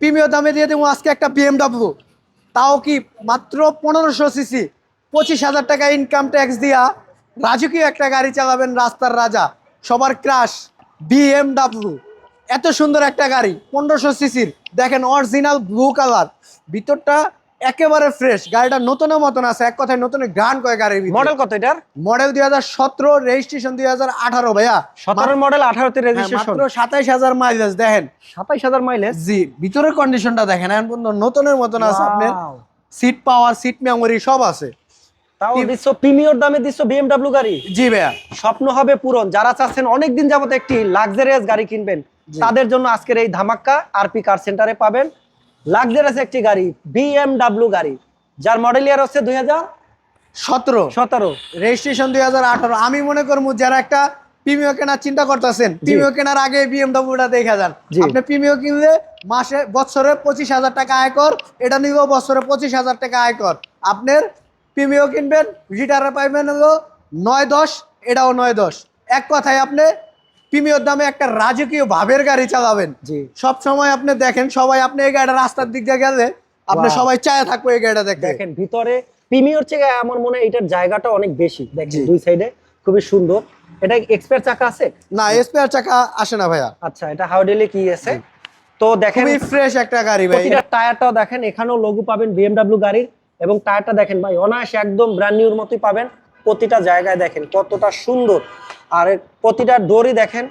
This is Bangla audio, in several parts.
প্রিমিয় দামে দিয়ে দেবো, আজকে একটা বিএমডাব্লিউ তাও কি মাত্র পনেরোশো সিসি পঁচিশ হাজার টাকা ইনকাম ট্যাক্স দিয়া রাজকীয় একটা গাড়ি চালাবেন রাস্তার রাজা। সবার ক্রাশ বিএমডাব্লিউ এত সুন্দর একটা গাড়ি, পনেরোশো সিসির দেখেন অরিজিনাল ব্লু কালার ভিতরটা একেবারে ফ্রেশ গাড়িটা নতুনের মতন আছে এক কথায় নতুন গান কয় গাড়ির মডেল কত এটার? মডেল দুই হাজার সতেরো রেজিস্ট্রেশন দুই হাজার আঠারো ভাইয়া। সতেরো মডেল আঠারোতে হ্যাঁ, রেজিস্ট্রেশন সাতাইশ হাজার মাইলেজ দেখেন। সাতাইশ হাজার মাইলেজ জি ভিতরের কন্ডিশনটা দেখেন এখন পর্যন্ত নতুনের মতন আছে আপনার সিট পাওয়ার সিট মেমোরি সব আছে। তাও দিচ্ছ প্রিমিয়র দামে দিচ্ছ বিএমডাব্লিউ গাড়ি? জি ভাইয়া। স্বপ্ন হবে পূরণ। যারা চাচ্ছেন অনেকদিন যাবত একটি লাক্সারিয়াস গাড়ি কিনবেন তাদের জন্য আজকের এই ধামাক্কা আরপি কার সেন্টারে পাবেন। লাক্সারিয়াস একটি গাড়ি বিএমডাব্লিউ গাড়ি যার মডেল ইয়ার হচ্ছে দুই হাজার সতেরো। সতেরো রেজিস্ট্রেশন দুই হাজার আঠারো। আমি মনে করব যারা একটা প্রিমিয় কেনার চিন্তা করতেছেন প্রিমিয় কেনার আগে বিএমডাব্লিউটা দেখা যান। আপনি প্রিমিয় কিনলে মাসে বছরে পঁচিশ হাজার টাকা আয়কর এটা নিলেও বছরে পঁচিশ হাজার টাকা আয়কর আপনার প্রিমিয় কিনবেন রিটারে পাইবেন হলো নয় দশ এটাও নয় দশ। এক কথায় আপনি প্রিমিয়র দামে একটা রাজকীয় ভাবের গাড়ি চালাবেন। সব সময় আপনি দেখেন সবাই আপনি এই গাড়িটা রাস্তার দিক দিয়ে গেলে আপনি সবাই চায় থাকব এই গাড়িটা দেখতে। দেখেন ভিতরে প্রিমিয়র থেকে আমার মনে হয় এটার জায়গাটা অনেক বেশি। দেখেন দুই সাইডে খুবই সুন্দর। এটা এক্সপায়ার চাকা আছে? না স্পেয়ার চাকা আসে না ভাইয়া। আচ্ছা এটা হাউডেলে কি আছে? তো দেখেন খুবই ফ্রেশ একটা গাড়ি ভাই। প্রতিটা টায়ারটাও দেখেন এখানেও লঘু পাবেন বিএমডাব্লিউ গাড়ির। এবং টায়ারটা দেখেন ভাই অনায়াসে একদম ব্র্যান্ড নিউর মতোই পাবেন। প্রতিটা জায়গায় দেখেন কতটা সুন্দর। আর প্রতিটা ডোরই দেখেন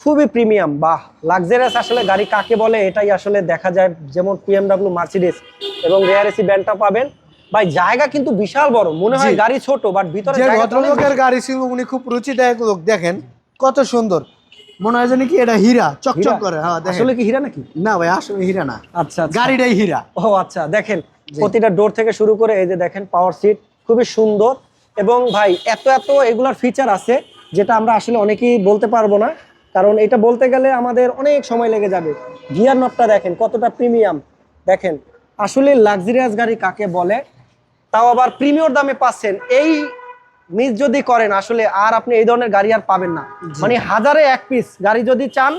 খুবই প্রিমিয়াম। বাহ লাক্সারিয়াস আসলে গাড়ি কাকে বলে এটাই আসলে দেখা যায় যেমন বিএমডাব্লিউ মার্সিডিস এবং রেয়ারেসি ব্যান্ডটা পাবেন। ভাই জায়গা কিন্তু বিশাল বড় মনে হয় গাড়ি ছোট বাট ভিতরে যে ভদ্রলোকের গাড়ি ছিল উনি খুব রুচিদায়ক লোক দেখেন কত সুন্দর। মনে হয় যেন কি এটা হীরা চকচক? করে হ্যাঁ দেখেন। আসলে কি হীরা নাকি? না ভাই আসলে হীরা না। আচ্ছা আচ্ছা। গাড়িটাই হীরা। ও আচ্ছা দেখেন প্রতিটা ডোর থেকে শুরু করে এই যে দেখেন পাওয়ার সিট খুবই সুন্দর। এবং ভাই এত এত এগুলার ফিচার আছে যেটা আমরা আসলে অনেকেই বলতে পারব না। কারণ এটা বলতে গেলে আমাদের অনেক সময় লেগে যাবে। গিয়ার নটটা দেখেন কতটা প্রিমিয়াম দেখেন আসলে লাক্সারিয়াস গাড়ি কাকে বলে? তাও আবার প্রিমিয়র দামে পাচ্ছেন। এই মিস যদি করেন আসলে আর আপনি এই ধরনের গাড়ি আর পাবেন না। মানে হাজারে এক পিস গাড়ি যদি চান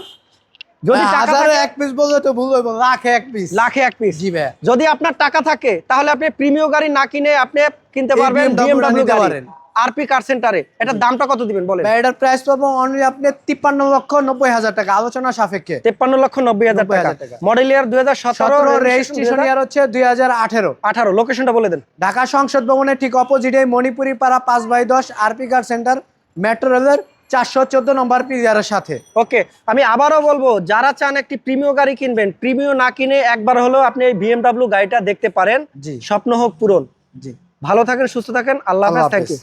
যদি হ্যাঁ, হাজারে এক পিস বললে তো ভুল হইব লাখে এক পিস লাখে এক পিস জি ভাই। যদি আপনার টাকা থাকে তাহলে আপনি প্রিমিয় গাড়ি না কিনে আপনি কিনতে পারবেন বিএমডব্লিউ পারেন। আরপি কার সেন্টারে এটার দামটা কত দিবেন বলেন? এটার প্রাইস পাবো অনলি আপনি তিপ্পান্ন লক্ষ নব্বই হাজার টাকা আলোচনা সাপেক্ষে। তেপ্পান্ন লক্ষ নব্বই হাজার টাকা। মডেল ইয়ার দুই হাজার সতেরো সতেরো রেজিস্ট্রেশন ইয়ার হচ্ছে দুই হাজার আঠেরো। আঠারো। লোকেশনটা বলে দেন। ঢাকা সংসদ ভবনের ঠিক অপোজিটে মণিপুরি পাড়া পাঁচ বাই দশ আরপি কার সেন্টার মেট্রো রেলের চারশো চোদ্দ নম্বর পিলিয়ারের সাথে। ওকে আমি আবারও বলব যারা চান একটি প্রিমিয় গাড়ি কিনবেন প্রিমিয় না কিনে একবার হলেও আপনি এই বিএমডাব্লিউ গাড়িটা দেখতে পারেন। স্বপ্ন হোক পূরণ। জি। ভালো থাকেন সুস্থ থাকেন আল্লাহ আল্লাহ হাফেজ। Thank you